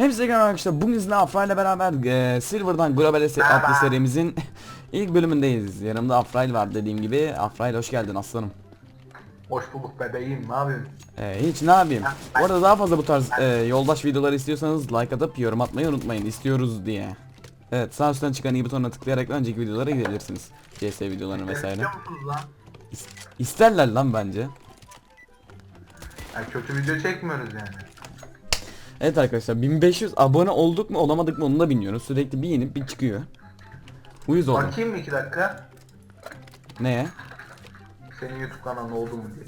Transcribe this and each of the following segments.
Hepsi merhaba arkadaşlar. Bugün sizinle Afra ile beraber e, Silver'dan Global S adlı serimizin ilk bölümündeyiz. Yanımda Afrail var dediğim gibi. Afrail hoş geldin aslanım. Hoş bulduk bebeğim ne yapıyorsun? E, hiç ne yapayım? Bu arada daha fazla bu tarz e, yoldaş videoları istiyorsanız like atıp yorum atmayı unutmayın. İstiyoruz diye. Evet sağ üstten çıkan i butonuna tıklayarak önceki videolara gidebilirsiniz. CS videolarını vesaire. Lan? İsterler lan bence. Yani kötü video çekmiyoruz yani. Evet arkadaşlar 1500 abone olduk mu olamadık mı onu da bilmiyoruz. Sürekli bir inip bir çıkıyor. Uyuz oldum. Bakayım mı iki dakika? Neye? Senin YouTube kanalın oldu mu diye.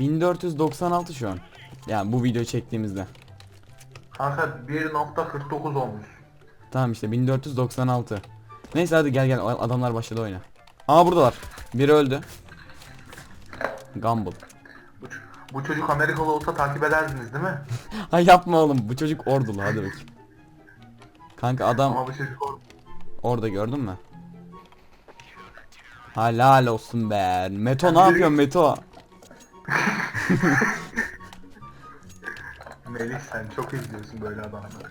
1496 şu an. Yani bu video çektiğimizde. Kanka 1.49 olmuş. Tamam işte 1496. Neyse hadi gel gel adamlar başladı oyuna. Aa buradalar. Biri öldü. Gumball. Bu, çocuk Amerikalı olsa takip ederdiniz değil mi? Hay yapma oğlum bu çocuk ordulu hadi bakayım. Kanka adam Ama bu çocuk or- orada gördün mü? Helal olsun be. Meto ne yapıyorsun Meto? Melih sen çok izliyorsun böyle adamları.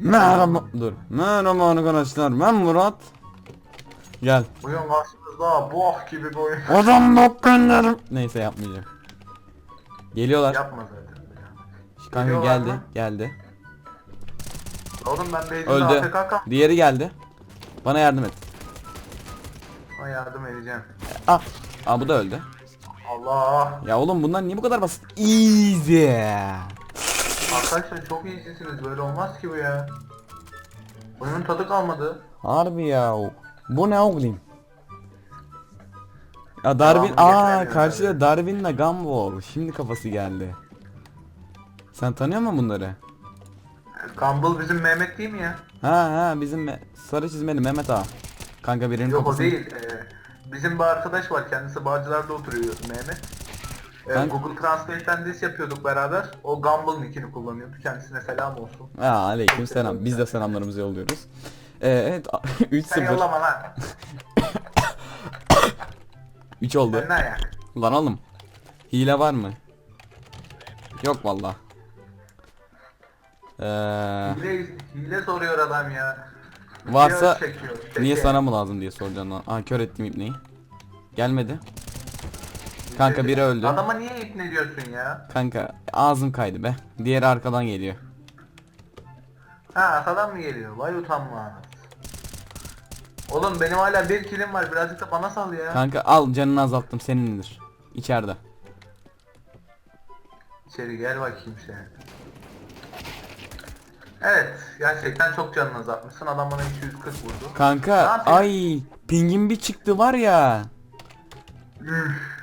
Merhaba. Dur. Merhaba arkadaşlar ben Murat. Gel. Bugün karşınızda boh gibi bir oyun. Adam bok gönderim. Neyse yapmayacağım. Geliyorlar. Yapma zaten. Kanka Geliyorlar geldi. mı? Geldi. Oğlum ben Beyzi'de Öldü. AFK kaldım. Diğeri geldi. Bana yardım et. Ona yardım edeceğim. Ah. Aa bu da öldü. Allah. Ya oğlum bunlar niye bu kadar basit? Easy. Arkadaşlar çok iyisiniz böyle olmaz ki bu ya. Oyunun tadı kalmadı. Harbi ya. Bu ne oğlum? Ya Darwin aa karşıda Darwin'le Gumball. Şimdi kafası geldi. Sen tanıyor musun bunları? Gumball bizim Mehmet değil mi ya? Ha ha bizim me- sarı çizmeli Mehmet ağa. Kanka birinin Yok o kafasını... değil. Ee, bizim bir arkadaş var kendisi Bağcılar'da oturuyor Mehmet. Ee, Ben- Google Translate'ten diss yapıyorduk beraber. O Gumball nickini kullanıyordu. Kendisine selam olsun. Ha aleyküm selam. Biz de selamlarımızı yolluyoruz. Ee, evet 3 Sen 0 yollama lan. 3 oldu. Ayak? Lan oğlum. Hile var mı? Yok valla. Ee, Hile, hile soruyor adam ya. varsa çekiyor, niye sana mı lazım diye soracaksın lan. Aa kör ettim ipneyi. Gelmedi. Kanka biri öldü. Adama niye ipne diyorsun ya? Kanka ağzım kaydı be. Diğeri arkadan geliyor. Ha arkadan mı geliyor? Vay utanmaz. Oğlum benim hala bir kilim var birazcık da bana sal ya. Kanka al canını azalttım senindir. İçeride. İçeri gel bakayım sen. Evet gerçekten çok canını azaltmışsın adam bana 240 vurdu. Ne Kanka yapıyorsun? ay pingin bir çıktı var ya. Üf.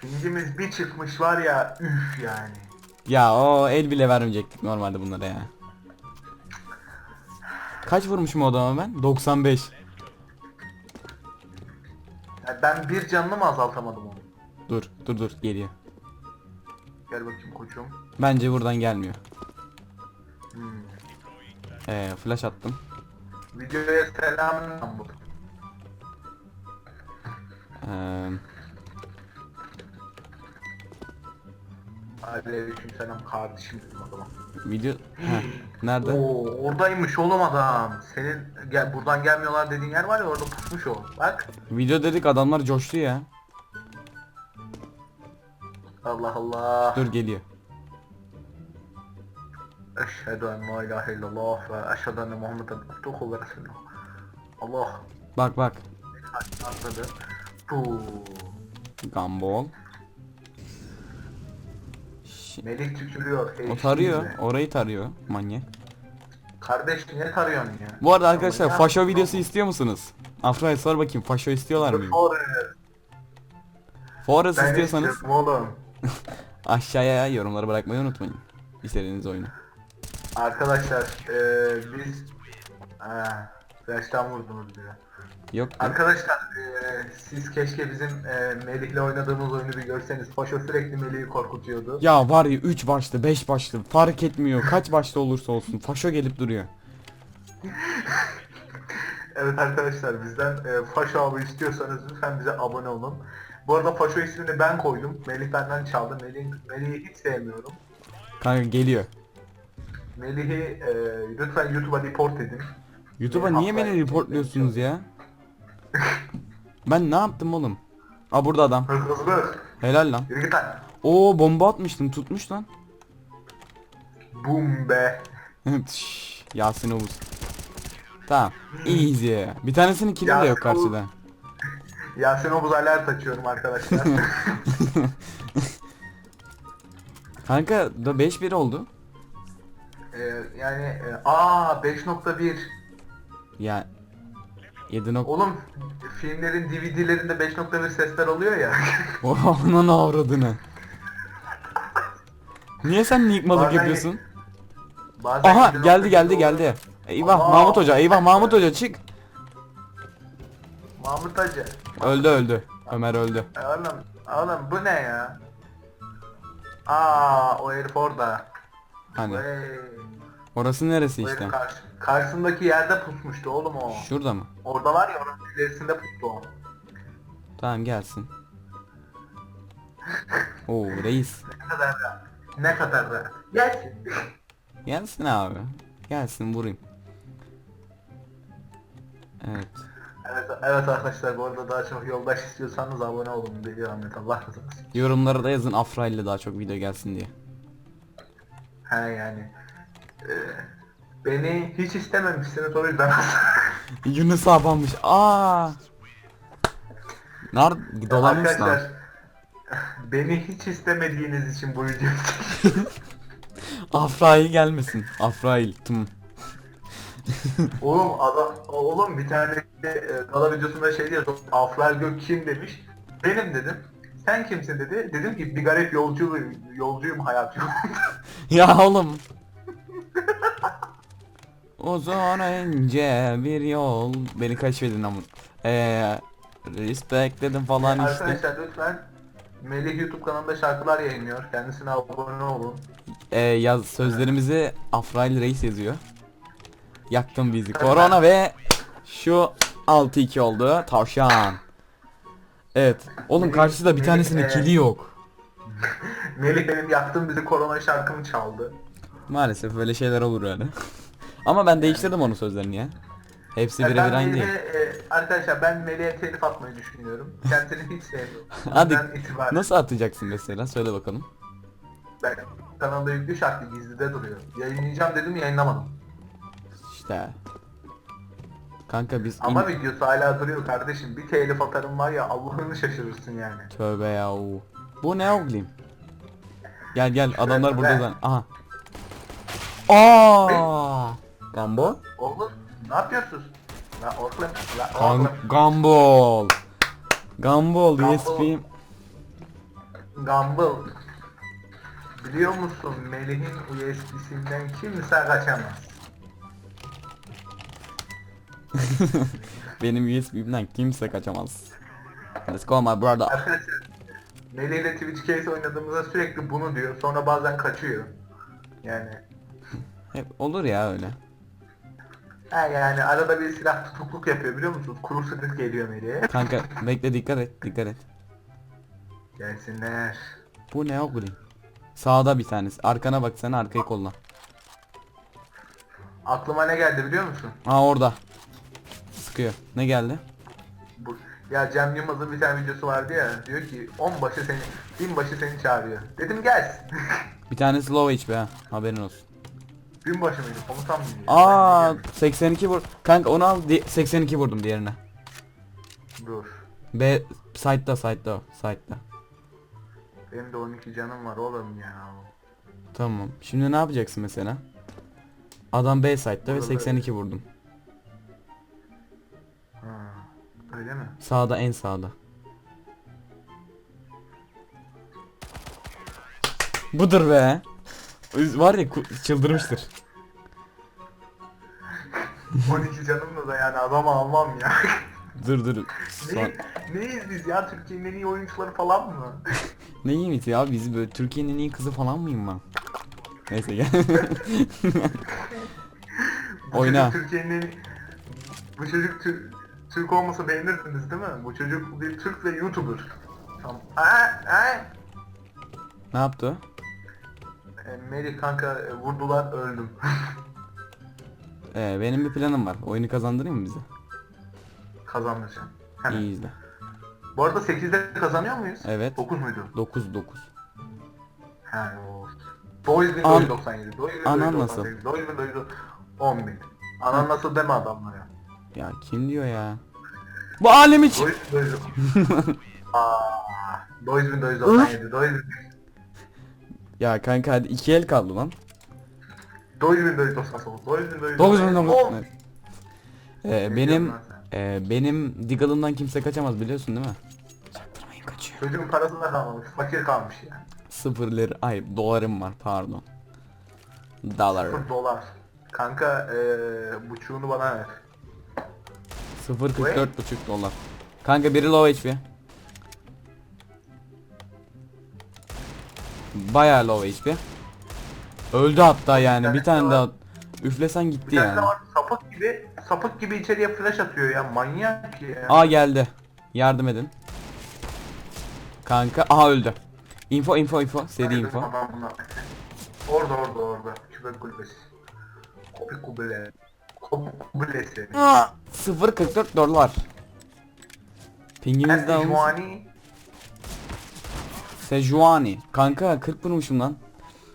Pincimiz bir çıkmış var ya üf yani. Ya o el bile vermeyecektik normalde bunlara ya. Kaç vurmuşum o adama ben? 95. Ya ben bir canını mı azaltamadım onu? Dur dur dur geliyor. Gel bakayım koçum. Bence buradan gelmiyor. Hmm. Ee, flash attım. Videoya selamın bu. Ee, Aleyküm selam kardeşim dedim adama. Video Heh, nerede? Oo oradaymış oğlum adam. Senin gel buradan gelmiyorlar dediğin yer var ya orada pusmuş o. Bak. Video dedik adamlar coştu ya. Allah Allah. Dur geliyor. Eşhedü en la ilahe illallah ve eşhedü enne Muhammeden abduhu ve resulüh. Allah. Bak bak. Atladı. Bu. Gumball. Melih tükürüyor. O eşliğinde. tarıyor. Orayı tarıyor. Manyak. Kardeş niye tarıyorsun ya? Bu arada arkadaşlar Ama ya- faşo videosu istiyor musunuz? Afra'ya sor bakayım faşo istiyorlar mı? Forrest. Forest Ben istiyorsanız oğlum. aşağıya yorumları bırakmayı unutmayın. İstediğiniz oyunu. Arkadaşlar eee biz Aa, flash'tan vurdunuz diyor. Yok. Arkadaşlar eee, siz keşke bizim eee Melih'le oynadığımız oyunu bir görseniz. Paşa sürekli Melih'i korkutuyordu. Ya var ya 3 başlı 5 başlı fark etmiyor kaç başlı olursa olsun faşo gelip duruyor. Evet arkadaşlar bizden eee Paşa abi istiyorsanız lütfen bize abone olun. Bu arada Paşa ismini ben koydum. Melih benden çaldı. Melih, Melih'i hiç sevmiyorum. Kanka geliyor. Melih'i e, lütfen YouTube'a report edin. YouTube'a niye beni reportluyorsunuz ya? Ben ne yaptım oğlum? Aa burada adam. Hırsızlık. Helal lan. Yürü git lan. Oo bomba atmıştım tutmuş lan. Boom be. Yasin Oğuz. Tamam. Easy. Bir tanesinin killi de yok Oğuz. karşıda. Yasin Obuz alert açıyorum arkadaşlar. Kanka da 5-1 oldu. e, yani e, aa 5.1 Ya 7 nok Oğlum filmlerin DVD'lerinde 5.1 sesler oluyor ya. Onun avradını. Niye sen nikmalık Bazen- yapıyorsun? Bazen Aha 7.1 geldi geldi geldi. Eyvah Allah. Mahmut Hoca eyvah Mahmut Hoca çık. Mahmut Hacı. Öldü öldü. Ömer öldü. E, Oğlum, oğlum bu ne ya? Aa o herif orada. Hani orası neresi Bu herif işte? karşı, karşısındaki yerde pusmuştu oğlum o. Şurada mı? Orada var ya oranın ilerisinde pustu o. Tamam gelsin. Oo reis. Ne kadar da. Ne kadar da. Gelsin. Gelsin abi. Gelsin vurayım. Evet. Evet, evet arkadaşlar bu arada daha çok yoldaş istiyorsanız abone olun diyor Ahmet Allah razı olsun. Yorumlara da yazın Afra ile daha çok video gelsin diye. He yani. e, beni hiç istememişsiniz o yüzden. Yunus abanmış. Aa. Nar dolanmış lan. Arkadaşlar beni hiç istemediğiniz için bu videoyu Afrail gelmesin. Afrail. Tım. Oğlum adam oğlum bir tane e, gala videosunda şey diyor Afral Gök kim demiş. Benim dedim. Sen kimsin dedi. Dedim ki bir garip yolcu yolcuyum hayat yolunda. ya oğlum. Uzun ince bir yol. Beni keşfedin ama. Eee respect dedim falan işte. Arkadaşlar lütfen Melih YouTube kanalında şarkılar yayınlıyor. Kendisine abone olun. Ee, yaz sözlerimizi Afrail Reis yazıyor. Yaktın bizi. Korona ve şu 6-2 oldu. Tavşan. Evet. Oğlum karşıda bir tanesinin kili yok. Melih benim yaktım bizi korona şarkımı çaldı. Maalesef böyle şeyler olur yani. Ama ben değiştirdim onun sözlerini ya. Hepsi birebir ben aynı Melih'e, değil. e, arkadaşlar ben Melih'e telif atmayı düşünüyorum. Kendisini hiç sevmiyorum. Hadi Bundan itibaren nasıl atacaksın mesela? Söyle bakalım. ben kanalda yüklü şarkı gizlide duruyor. Yayınlayacağım dedim yayınlamadım. İşte. Kanka biz Ama in- videosu hala duruyor kardeşim. Bir telif atarım var ya Allah'ını şaşırırsın yani. Tövbe yahu. Bu ne oğlum? Gel gel adamlar burada be. zaten. Aha. Aa! Gambo? Oğlum ne yapıyorsunuz? La oğlum, la Gan oğlum. Gumball. Gumball Gumball. Gumball. Biliyor musun Melih'in USB'sinden kimse kaçamaz. Benim USB'mden kimse kaçamaz. Let's go my brother. Arkadaşlar Melih ile Twitch case oynadığımızda sürekli bunu diyor. Sonra bazen kaçıyor. Yani Hep olur ya öyle. Ha yani arada bir silah tutukluk yapıyor biliyor musunuz? Kuru sıkıntı geliyor Melih'e. Kanka bekle dikkat et dikkat et. Gelsinler. Bu ne oğlum? Sağda bir tanesi. Arkana bak sen arkayı kolla. Aklıma ne geldi biliyor musun? Ha orada. Sıkıyor. Ne geldi? Bu, ya Cem Yılmaz'ın bir tane videosu vardı ya diyor ki on başı seni, bin başı seni çağırıyor. Dedim gelsin. Bir tanesi low HP ha. Haberin olsun. Bin başı mıydı komutan mıydı? Aa Ben de 82 vur. Kanka onu al. di- 82 vurdum diğerine. Dur. B side'da side'da o. Side'da. Benim de 12 canım var oğlum ya. Tamam. Şimdi ne yapacaksın mesela? Adam B side'da ve Burada 82 vurdum. Ha, öyle mi? Sağda en sağda. Budur be. Var ya çıldırmıştır. 12 canımla da yani adamı almam ya. Dur dur. Son... ne, neyiz biz ya Türkiye'nin en iyi oyuncuları falan mı? Ne iyiyim ya biz böyle Türkiye'nin en iyi kızı falan mıyım ben? Neyse gel. Oyna. Türkiye'nin en Bu çocuk Tür- Türk olmasa beğenirsiniz değil mi? Bu çocuk bir Türk ve YouTuber. Tamam. Aa, aa. ne yaptı? E, Melih kanka e, vurdular öldüm. Ee, benim bir planım var. Oyunu kazandırayım mı bize? Kazanmışım. Hemen. İyi izle. Bu arada 8'de kazanıyor muyuz? Evet. 9 muydu? 9 9. He o. Doyuz bin An- doyuz 97. Doyuz bin Anan nasıl? 98. Doyuz bin doyuz 10 bin. Anan nasıl deme adamlara. Ya kim diyor ya? Bu alem için. Doyuz bin doyuz. Ya kanka hadi iki el kaldı lan. Doyuz bin doyuz 99. Doyuz bin doyuz 9 bin 10. Evet. Ee, Ne benim e, benim Diggle'ımdan kimse kaçamaz biliyorsun değil mi? Çaktırmayın kaçıyor. Çocuğun parasında kalmamış. Fakir kalmış ya. Sıfır lira ay dolarım var pardon. Dollar. 0 dolar. Kanka eee buçuğunu bana ver. 0.44 buçuk dolar. Kanka biri low HP. Bayağı low HP. Öldü hatta yani bir tane daha üflesen Bir gitti tane yani. var sapık gibi sapık gibi içeriye flash atıyor ya manyak ya. Aa geldi. Yardım edin. Kanka aha öldü. Info info info seri Hayırdır info. adamlar. Orada orada orada. Kübek kulübesi. Kopik kubile. Kopik kubulesi. Aa, 0.44 dolar. Pingimiz de almış. Sejuani. Kanka 40 vurmuşum lan.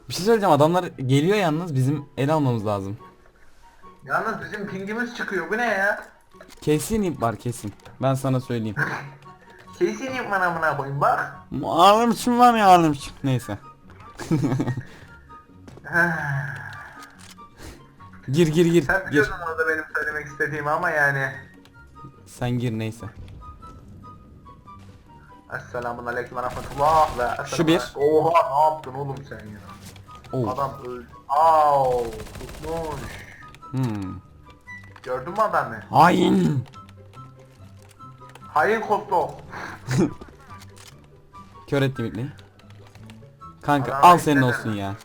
Bir şey söyleyeceğim adamlar geliyor yalnız bizim el almamız lazım. Yalnız bizim pingimiz çıkıyor. Bu ne ya? Kesin ip var kesin. Ben sana söyleyeyim. Kesin yapman amına koyayım bak. Ağlamışım var ya ağlamışım. Neyse. Gir gir gir Sen gir. biliyorsun orada benim söylemek istediğimi ama yani. Sen gir neyse. Esselamun aleyküm ve rahmetullah ve Şu bir. Oha ne yaptın oğlum sen ya? Oo. Adam öldü. Au tutmuş. Hmm. Gördün mü adamı? Hain. Hain Koslo. Kör ettim ipneyi. Kanka Adam al senin deme. olsun ya.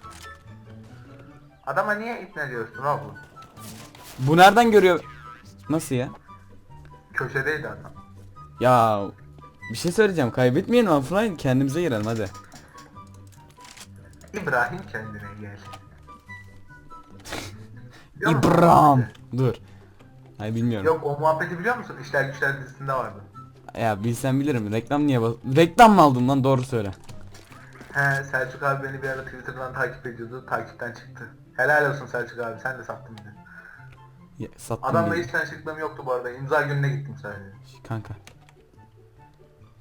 Adama niye ipne diyorsun oğlum? Bu nereden görüyor? Nasıl ya? Köşedeydi adam. Ya bir şey söyleyeceğim kaybetmeyelim Afrain kendimize girelim hadi. İbrahim kendine gel. Biliyor musun İbrahim. muhabbeti? Dur. Ay bilmiyorum. Yok o muhabbeti biliyor musun? İşler güçler dizisinde vardı. Ya bilsem bilirim. Reklam niye bas... Reklam mı aldın lan doğru söyle. He Selçuk abi beni bir ara Twitter'dan takip ediyordu. Takipten çıktı. Helal olsun Selçuk abi sen de sattın beni. Ya, sattım Adamla beni. hiç tanışıklığım yoktu bu arada. İmza gününe gittim sadece. Kanka.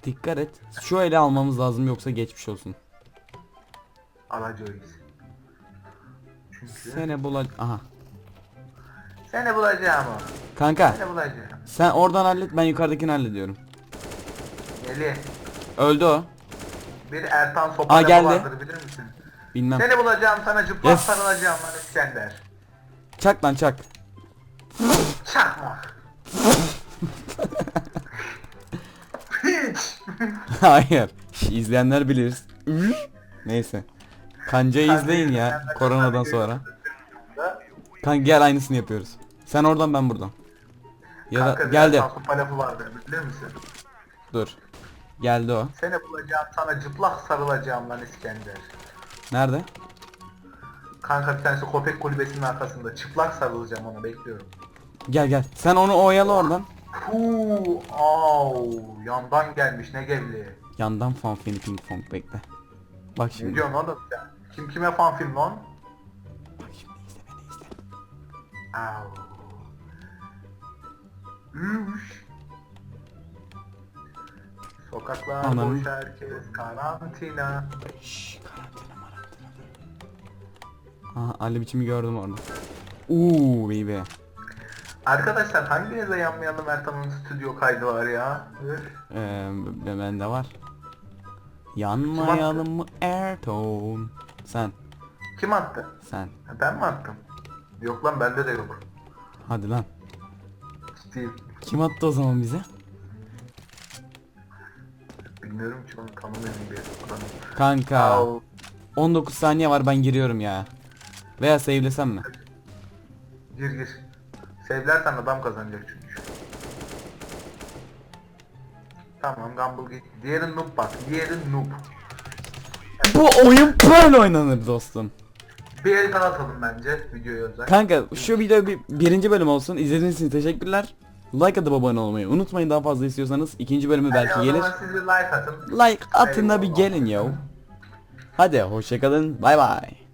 Dikkat et. Şu ele almamız lazım yoksa geçmiş olsun. Alacağız. Çünkü Seni bulacağım. Aha. seni bulacağım o. Kanka Seni bulacağım. sen oradan hallet ben yukarıdakini hallediyorum. Eli. Öldü o. Bir Ertan sopa Aa, lafı geldi. vardır bilir misin? Bilmem. Seni bulacağım sana cıplak Yes. sarılacağım lan İskender. Çak lan çak. Çakmak. Hayır. İzleyenler bilir. Neyse. Kancayı izleyin ya koronadan sonra. Kanka gel aynısını yapıyoruz. Sen oradan ben buradan. Ya da Kanka, geldi. Sopa lafı vardır bilir misin? Dur. Geldi o. Seni bulacağım sana cıplak sarılacağım lan İskender. Nerede? Kanka bir tanesi köpek kulübesinin arkasında çıplak sarılacağım ona bekliyorum. Gel gel. Sen onu oyala oradan. Huu, au, yandan gelmiş ne gevli. Yandan fanfini ping pong bekle. Bak Ne şimdi. diyorsun oğlum sen? Kim kime fan film lan? Bak şimdi izle beni izle. Au. Üş. Sokaklar Anam. boş herkes karantina. Şşş karantina marantina. Aha Ali biçimi gördüm orada. Uuu baby. Arkadaşlar hanginize yanmayalım Ertan'ın stüdyo kaydı var ya? Üf. Ee, b- bende var. Yanmayalım mı Erton? Sen. Kim attı? Sen. Ha, Ben mi attım? Yok lan bende de yok. Hadi lan. Ciddiyim. Kim attı o zaman bize? Bilmiyorum ki onu tanımıyorum bir. Kanka. Au. 19 saniye var ben giriyorum ya. Veya save'lesem mi? Gir gir. Sevlersen adam kazanacak çünkü. Tamam Gumball gitti. Diğeri noob bak. Diğeri noob. Bu oyun böyle oynanır dostum. Bir el daha atalım bence videoya özel. Kanka şu video bir birinci bölüm olsun. İzlediğiniz için teşekkürler. Like atıp abone olmayı unutmayın daha fazla istiyorsanız. ikinci bölümü belki Hadi o gelir. zaman siz bir like atın. Like atın da bir Eyvallah. gelin yo. Hadi hoşçakalın. Bay bay.